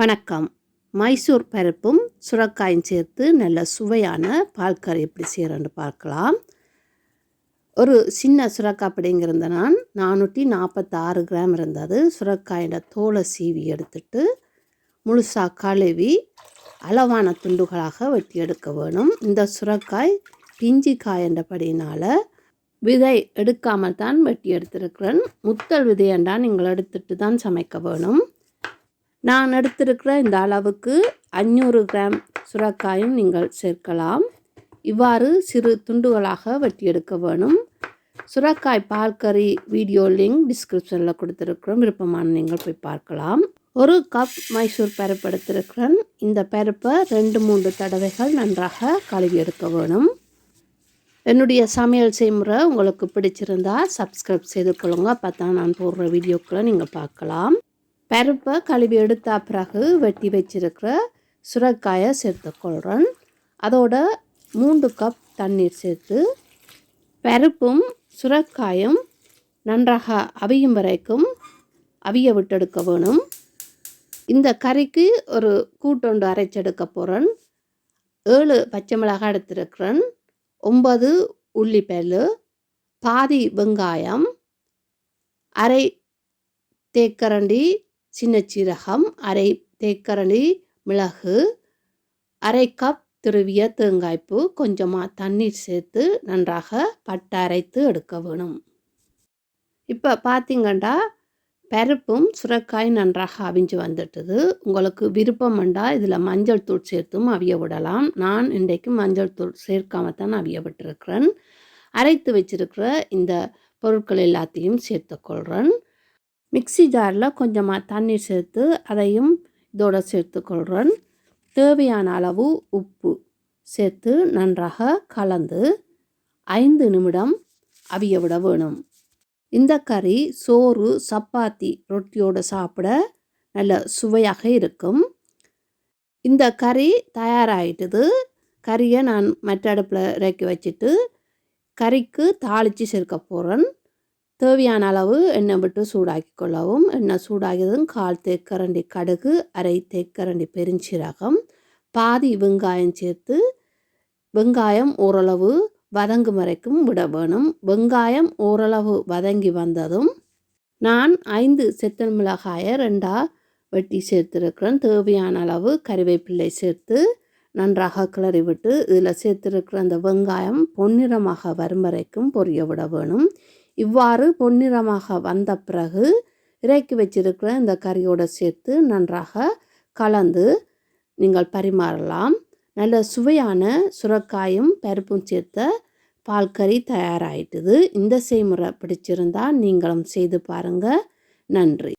வணக்கம். மைசூர் பருப்பும் சுரக்காயும் சேர்த்து நல்ல சுவையான பால்கறி எப்படி செய்கிறேன்னு பார்க்கலாம். ஒரு சின்ன சுரக்காய் அப்படிங்கிறத நான் நானூற்றி நாற்பத்தாறு கிராம் இருந்தது. சுரக்காயோட தோலை சீவி எடுத்துட்டு முழுசாக கழுவி அளவான துண்டுகளாக வெட்டி எடுக்க வேணும். இந்த சுரக்காய் பிஞ்சி காயன்றபடினால் விதை எடுக்காமல் தான் வெட்டி எடுத்திருக்கிறேன். முத்தல் விதையண்டா நீங்கள் எடுத்துட்டு தான் சமைக்க வேணும். நான் எடுத்திருக்கிற இந்த அளவுக்கு அஞ்சூறு கிராம் சுரக்காயும் நீங்கள் சேர்க்கலாம். இவ்வாறு சிறு துண்டுகளாக வெட்டி எடுக்க வேணும். சுரக்காய் பால் கறி வீடியோ லிங்க் டிஸ்கிரிப்ஷனில் கொடுத்துருக்குறோம். விருப்பமான நீங்கள் போய் பார்க்கலாம். ஒரு கப் மைசூர் பருப்பு எடுத்திருக்கிறேன். இந்த பருப்பை ரெண்டு மூன்று தடவைகள் நன்றாக கழுவி எடுக்க வேணும். என்னுடைய சமையல் செய்முறை உங்களுக்கு பிடிச்சிருந்தால் சப்ஸ்கிரைப் செய்து கொள்ளுங்கள் அப்போ தான் நான் போடுற வீடியோக்களை நீங்கள் பார்க்கலாம். பருப்பை கழுவி எடுத்த பிறகு வெட்டி வச்சிருக்கிற சுரக்காயை சேர்த்துக்கொள்கிறேன் அதோட மூன்று கப் தண்ணீர் சேர்த்து பருப்பும் சுரக்காயும் நன்றாக அவியும் வரைக்கும் அவிய விட்டெடுக்க வேணும். இந்த கறிக்கு ஒரு கூட்டொண்டு அரைச்செடுக்க போகிறேன் ஏழு பச்சை மிளகாய் எடுத்திருக்கிறேன். ஒன்பது உள்ளிப்பல் பாதி வெங்காயம். அரை தேக்கரண்டி சின்ன சீரகம் அரை தேக்கரணி மிளகு அரை கப் திருவிய தேங்காய்ப்பு கொஞ்சமாக தண்ணீர் சேர்த்து நன்றாக பட்டை அரைத்து எடுக்க வேணும். இப்போ பார்த்திங்கண்டா பருப்பும் சுரக்காய் நன்றாக அவிஞ்சு வந்துட்டுது. உங்களுக்கு விருப்பம் வேண்டாம் இதில் மஞ்சள் தூள் சேர்த்தும் அவிய விடலாம். நான் இன்றைக்கு மஞ்சள் தூள் சேர்க்காம தான் அவிய விட்டுருக்கிறேன். அரைத்து வச்சிருக்கிற இந்த பொருட்கள் எல்லாத்தையும் சேர்த்துக்கொள்கிறேன் மிக்சி ஜாரில் கொஞ்சமாக தண்ணீர் சேர்த்து அதையும் இதோடு சேர்த்துக்கொள்கிறேன். தேவையான அளவு உப்பு சேர்த்து நன்றாக கலந்து ஐந்து நிமிடம் அவிய விட வேணும். இந்த கறி சோறு சப்பாத்தி ரொட்டியோடு சாப்பிட நல்ல சுவையாக இருக்கும். இந்த கறி தயாராகிட்டது கறியை நான் மற்ற அடுப்பில் இறக்கி வச்சுட்டு கறிக்கு தாளித்து சேர்க்க போகிறேன். தேவையான அளவு எண்ணெய் விட்டு சூடாக்கி கொள்ளவும். எண்ணெய் சூடாகியதும் கால் தேக்கரண்டி கடுகு அரை தேக்கரண்டி பெருஞ்சீரகம் பாதி வெங்காயம் சேர்த்து வெங்காயம் ஓரளவு வதங்கும் வரைக்கும் விட வேணும். வெங்காயம் ஓரளவு வதங்கி வந்ததும் நான் ஐந்து செத்தல் மிளகாயை ரெண்டாக வெட்டி சேர்த்துருக்கிறேன். தேவையான அளவு கறிவேப்பிள்ளை சேர்த்து நன்றாக கிளறி விட்டு இதில் சேர்த்துருக்கிற அந்த வெங்காயம் பொன்னிறமாக வரும் வரைக்கும் பொரிய விட வேணும். இவ்வாறு பொன்னிறமாக வந்த பிறகு இறக்கி வச்சிருக்கிற இந்த கறியோடு சேர்த்து நன்றாக கலந்து நீங்கள் பரிமாறலாம். நல்ல சுவையான சுரக்காயும் பருப்பும் சேர்த்த பால் கறி தயாராகிட்டுது இந்த செய்முறை பிடிச்சிருந்தால் நீங்களும் செய்து பாருங்கள் நன்றி.